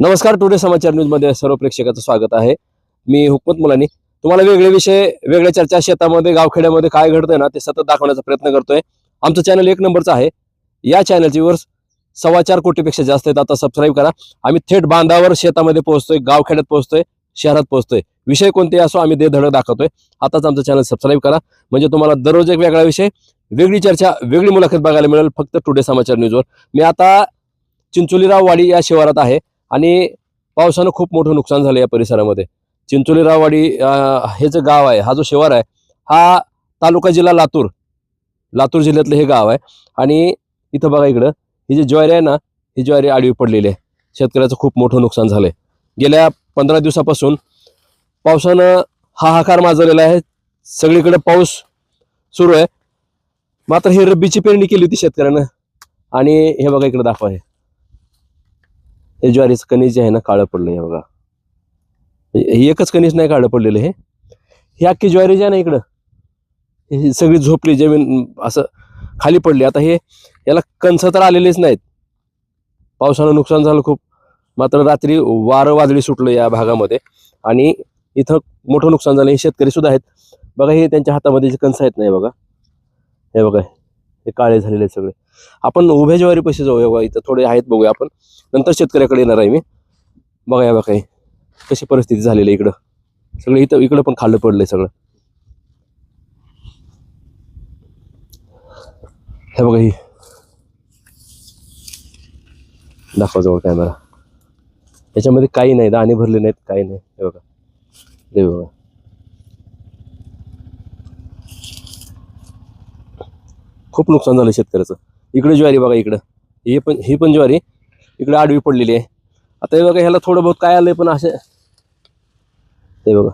नमस्कार टुडे समाचार न्यूजमध्ये सर्व प्रेक्षकाचं स्वागत आहे. मी हुकमत मुलानी. तुम्हाला वेगळे विषय वेगळ्या चर्चा शेतामध्ये गावखेड्यामध्ये काय घडतंय ना ते सतत दाखवण्याचा प्रयत्न करतोय. आमचं चॅनल एक नंबरचं आहे. या चॅनलची वर सव्वा चार कोटीपेक्षा जास्त आहेत. आता सबस्क्राईब करा. आम्ही थेट बांधावर शेतामध्ये पोहोचतोय गावखेड्यात पोहोचतोय. शहरात पोहोचतोय. विषय कोणते असो आम्ही ते धडक दाखवतोय. आताच आमचं चॅनल सबस्क्राईब करा. म्हणजे तुम्हाला दररोज एक वेगळा विषय वेगळी चर्चा वेगळी मुलाखत बघायला मिळेल फक्त टुडे समाचार न्यूजवर मी आता चिंचोलीराव वाडी या शिवारात आहे आणि पावसानं खूप मोठं नुकसान झालं या परिसरामध्ये. चिंचोलीराववाडी हे जे गाव आहे हा जो शिवार आहे हा तालुका जिल्हा लातूर. लातूर जिल्ह्यातलं हे गाव आहे. आणि इथं बघा इकडं ही जी ज्वारी आहे ना ही ज्वारी आडवी पडलेली आहे. शेतकऱ्याचं खूप मोठं नुकसान झालंय. गेल्या पंधरा दिवसापासून पावसानं हाहाकार माजवलेला आहे. सगळीकडे पाऊस सुरू आहे. मात्र ही रब्बीची पेरणी केली होती शेतकऱ्यानं. आणि हे बघा इकडे दाखवा हे. हे ज्वारीचं कणीस जे आहे ना काळं पडलं हे बघा. म्हणजे हे एकच कणीस नाही काळं पडलेलं हे. हे अख्खी ज्वारी जी आहे ना इकडं ही सगळी झोपली जमीन असं खाली पडली. आता हे याला कणस तर आलेलेच नाहीत. पावसानं नुकसान झालं खूप. मात्र रात्री वारं वादळी सुटलं या भागामध्ये. आणि इथं मोठं नुकसान झालं. हे शेतकरी सुद्धा आहेत. बघा हे त्यांच्या हातामध्ये जे कणस आहेत नाही बघा. हे बघा हे काळे झालेले आहेत सगळे. आपण उभ्या ज्वारी पैसे जाऊया बघा इथं थोडे आहेत बघूया आपण. नंतर शेतकऱ्याकडे येणार आहे मी. बघा या बघा हे. कशी परिस्थिती झालेली आहे इकडं. सगळं इथं इकडं पण खाल्लं पडलंय सगळं. हे बघा ही. दाखवा जवळ कॅमेरा याच्यामध्ये काही नाही दाणे भरले नाहीत काही नाही. हे बघा. ते बघा. खूप नुकसान झालं शेतकऱ्याचं. इकडे ज्वारी बघा इकडं. ही पण ही पण ज्वारी इकडे आडवी पडलेली आहे. आता हे बघा ह्याला थोडं बहुत काय आलंय पण असे हे बघा.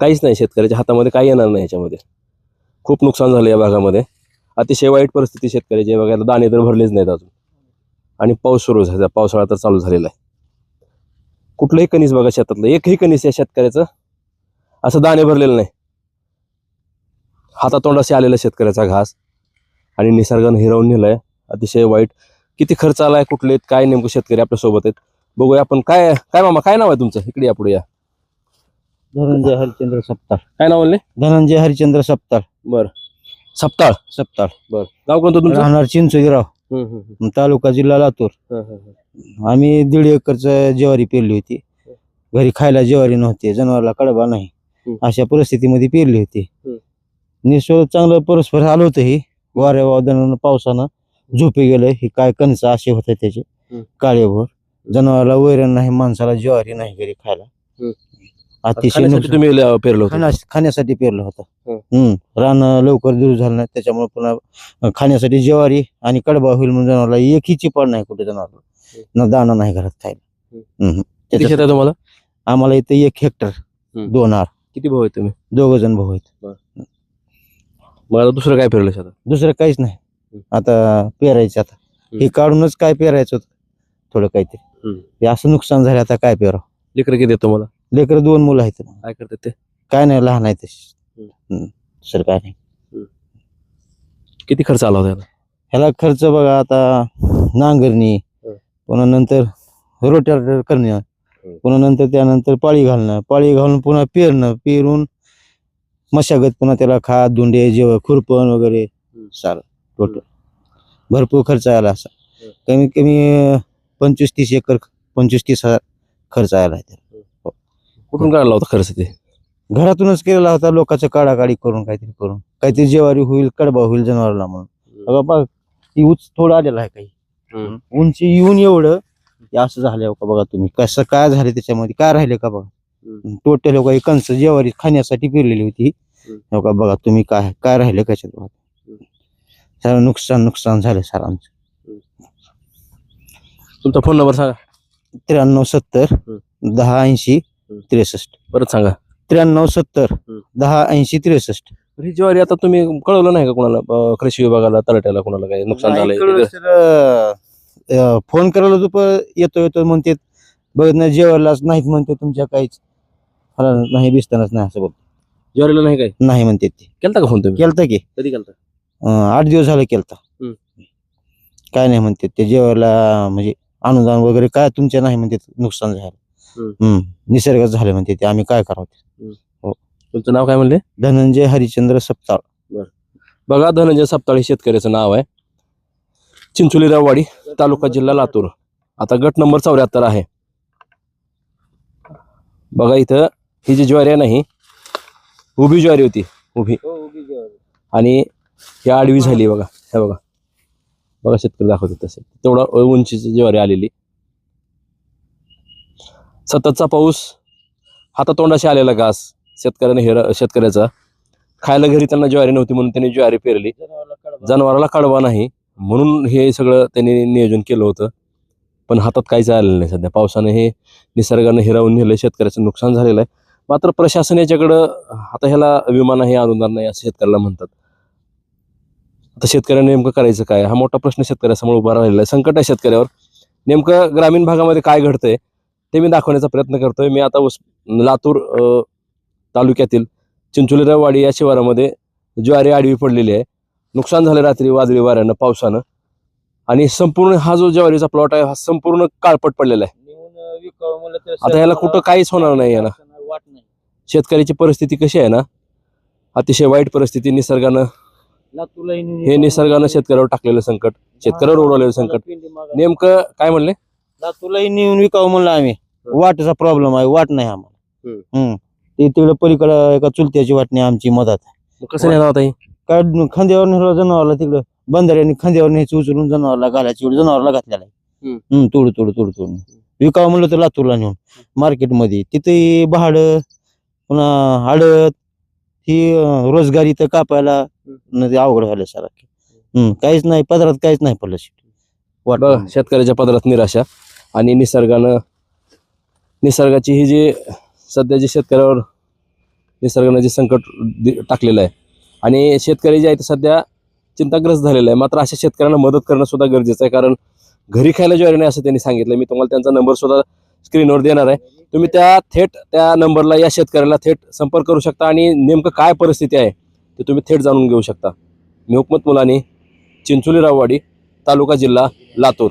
काहीच नाही शेतकऱ्याच्या हातामध्ये काही येणार नाही ह्याच्यामध्ये खूप नुकसान झालं या भागामध्ये. अतिशय वाईट परिस्थिती शेतकऱ्याची आहे. बघायला दाणे तर भरलेच नाहीत अजून. आणि पाऊस सुरू झाला. पावसाळा तर चालू झालेला आहे. कुठलंही कणीस बघा शेतातलं. एकही कणीस या शेतकऱ्याचं असं दाणे भरलेलं नाही. हातातोंडाशी आलेला शेतकऱ्याचा घास आणि निसर्गानं हिरवून नेलाय. अतिशय वाईट. किती खर्च आलाय कुठले आहेत, काय नेमकं शेतकरी आपल्यासोबत आहेत बघूया आपण. काय काय मामा काय नाव आहे तुमचं? इकडे या पुढे या. धनंजय हरिचंद्र सप्ताळ. काय नाव म्हणले धनंजय हरिचंद्र सप्ताळ. बर. सप्ताळ? सप्ताळ. बर. गाव कोणतं तुमचं? राहणार हम्म. तालुका जिल्हा लातूर. आम्ही दीड एकरच ज्वारी पेरली होती. घरी खायला ज्वारी नव्हती जनावरला कडबा नाही. अशा परिस्थितीमध्ये पेरली होती. निसर्ग चांगलं परस्पर आलं होतं ही. वाऱ्या वादळानं पावसानं झोपे गेलं. ही काय कणसं असे होते त्याचे. काळेभर. जनावरला वैरण नाही माणसाला ज्वारी नाही घरी खायला. अतिशय खाण्यासाठी नुकसान. तुम्ही ल- पेरलं होतं. खाण्या खाण्यासाठी पेरलं होतं. हं. हम्म. रान लवकर दूर झालं नाही त्याच्यामुळे पुन्हा खाण्यासाठी ज्वारी आणि कडबा होईल म्हणून जनावरला एकही चिपाड नाही कुठे जनावर ना दाणा नाही घरात खायला. हम्म. किती शेत त्याच्यात आहे तुम्हाला? आम्हाला इथे एक हेक्टर. दोन आर. किती भाऊ आहे तुम्ही? दोघ जण भाऊ आहेत. मग आता दुसरं काय पेरलं शेतात? दुसरं काहीच नाही. आता पेरायचं आता. हे काढूनच काय पेरायचं होतं? थोडं काहीतरी. हे असं नुकसान झालं आता काय पेरावं? लेकर किती येतो मला लेकर दोन मुलं आहेत काय करतात ते काय नाही लहान आहे तशी हम्म. हम्म. दुसरं काय नाही किती खर्च आला होता याला? ह्याला खर्च बघा आता नांगरणी हं. पुन्हा नंतर रोटर करणं. पुन्हा नंतर त्यानंतर पाळी घालणं पाळी घालून पुन्हा पेरणं पेरून मशागत पुन्हा त्याला खाद धुंडे जेव खुरपण वगैरे हं. सारं टोटल भरपूर खर्च आला असा हं. कमीत कमी अं, पंचवीस तीस एकर पंचवीस तीस हजार खर्च आला आहे त्याला. कुठून काढला होता खर्च ते घरातूनच केलेला होता लोकांचं काढाकाढी करून काहीतरी करून. काहीतरी जेवारी होईल कडबा होईल जनावरला म्हणून. बघा ती उंच थोडं आलेलं आहे काही. उंची येऊन एवढं असं झालं का बघा तुम्ही? कसं काय झालं त्याच्यामध्ये? काय राहिले का बघा. टोटल काही कंस जेवारी खाण्यासाठी पिरलेली होती. का बघा तुम्ही काय काय राहिले कशात बघा. सारं नुकसान नुकसान झालं सरांचं. तुमचा फोन नंबर सांगा. त्र्याण्णव सत्तर दहा ऐंशी. त्रेसष्ट. परत सांगा. त्र्याण्णव सत्तर. दहा ऐंशी त्रेसष्ट. ही ज्वारी आता तुम्ही कळवलं नाही का कोणाला? कृषी विभागाला तलाट्याला कोणाला काय नुकसान झालंय फोन करायला तो येतो येतो म्हणते बघत नाही जेवायलाच नाहीत म्हणते तुमच्या काहीच. नाही दिसतानाच नाही असं बोल ज्वारीला नाही काय नाही म्हणते ते. केलता का फोन तुम्ही? केलता की. कधी केलता? आठ दिवस झाले केलता. काय नाही म्हणते ते जेवायला म्हणजे अनुदान वगैरे काय तुमच्या नाही म्हणते नुकसान झालं. हम्म. निसर्गात झालं म्हणते ते. आम्ही काय करावं तुमचं नाव काय म्हणले? धनंजय हरिश्चंद्र सप्ताळ. बघा धनंजय सप्ताळी शेतकऱ्याचं नाव आहे. चिंचोली राववाडी तालुका जिल्हा लातूर. आता गट नंबर चौऱ्याहत्तर आहे. बघा इथं ही जी ज्वारी आहे ना ही उभी ज्वारी होती. उभी. आणि ही आडवी झाली बघा. हे बघा. बघा शेतकरी दाखवतात तसे. तेवढा उंचीची ज्वारी आलेली. सततचा पाऊस हातातोंडाशी आलेला घास शेतकऱ्याने हेर शेतकऱ्याचा. खायला घरी त्यांना ज्वारी नव्हती म्हणून त्यांनी ज्वारी पेरली. जनावराला कडवा नाही म्हणून हे सगळं त्यांनी नियोजन केलं होतं. पण हातात काहीच आलेलं नाही सध्या. पावसाने हे निसर्गाने हिरावून नेलं शेतकऱ्याचं नुकसान झालेलं आहे. मात्र प्रशासन याच्याकडं आता ह्याला विमान हे अनुदान नाही असं शेतकऱ्याला म्हणतात. आता शेतकऱ्याने नेमकं करायचं काय? हा मोठा प्रश्न शेतकऱ्यासमोर उभा राहिलेला आहे. संकट आहे शेतकऱ्यावर. नेमकं ग्रामीण भागामध्ये काय घडतंय? ते मी दाखवण्याचा प्रयत्न करतोय. मी आता उस लातूर तालुक्यातील चिंचोलीराववाडी या शिवारामध्ये ज्वारी आडवी पडलेली आहे. नुकसान झालं रात्री वादळी वाऱ्यानं पावसानं. आणि संपूर्ण हा जो ज्वारीचा प्लॉट आहे हा संपूर्ण काळपट पडलेला आहे. आता याला कुठं काहीच होणार नाही याला शेतकऱ्याची परिस्थिती कशी आहे ना अतिशय वाईट परिस्थिती निसर्गानं हे निसर्गानं शेतकऱ्यावर टाकलेलं संकट शेतकऱ्यावर उडवलेलं संकट. नेमकं काय म्हणले? लातूरलाही नेऊन विकावं म्हणलं आम्ही. वाटचा प्रॉब्लेम आहे वाट नाही आम्हाला. हम्म. ते तिकडे पलीकडं एका चुलत्याची वाटणी आमची मदत मग कसं नेला होता हे? काय खांद्यावर नेलं जनावरला तिकडं बंधाऱ्याने खांद्यावर न्यायचं उचलून जनावरला घालायची एवढं जनावरला घातलेला आहे. हम्म. हम्म तोड तोड तोड तोड. विकावं म्हणलं तर लातूरला नेऊन मार्केटमध्ये. तिथे भाडं पुन्हा हळद ही अं, रोजगार इथं कापायला न ते अवघड झालं सारखं. हम्म काहीच नाही पदरात काहीच नाही पडलं वाट बघा शेतकऱ्याच्या पदरात निराशा आणि निसर्गानं निसर्गाची ही जी सध्या जी शेतकऱ्यावर निसर्गानं जे संकट दि- टाकलेलं आहे. आणि शेतकरी जे आहे ते सध्या चिंताग्रस्त झालेलं आहे मात्र अशा शेतकऱ्यांना मदत करणं सुद्धा गरजेचं आहे. कारण घरी खायला ज्वारी नाही असं त्यांनी सांगितलं. मी तुम्हाला त्यांचा नंबर सुद्धा स्क्रीनवर देणार आहे. तुम्ही त्या थेट त्या नंबरला या शेतकऱ्याला थेट संपर्क करू शकता आणि नेमकं काय परिस्थिती आहे ते तुम्ही थेट जाणून घेऊ शकता. मी हुकमत मुलानी चिंचोली राववाडी तालुका जिल्हा लातूर.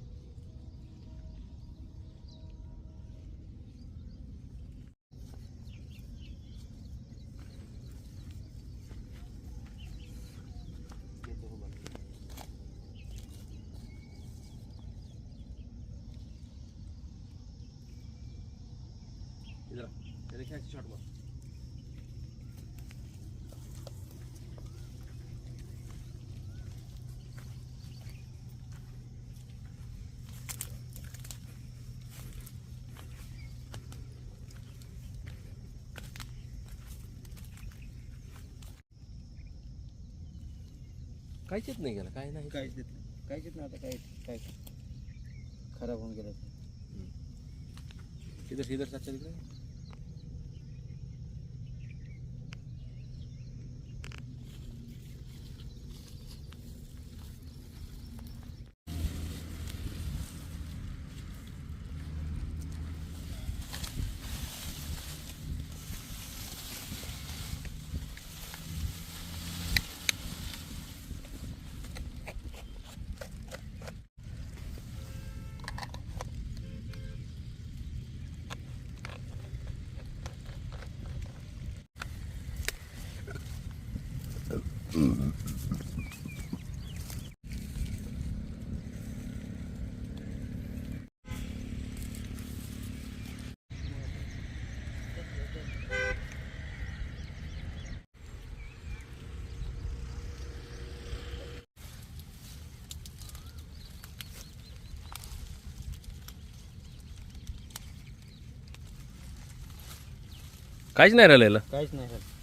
काहीच येत नाही गेला काय नाही. काहीच देत काहीच येत नाही आता काय काय? खराब होऊन गेलं. इधर इधर चाचा तिकडे. काहीच नाही राहिलेलं. काहीच नाही राहिलं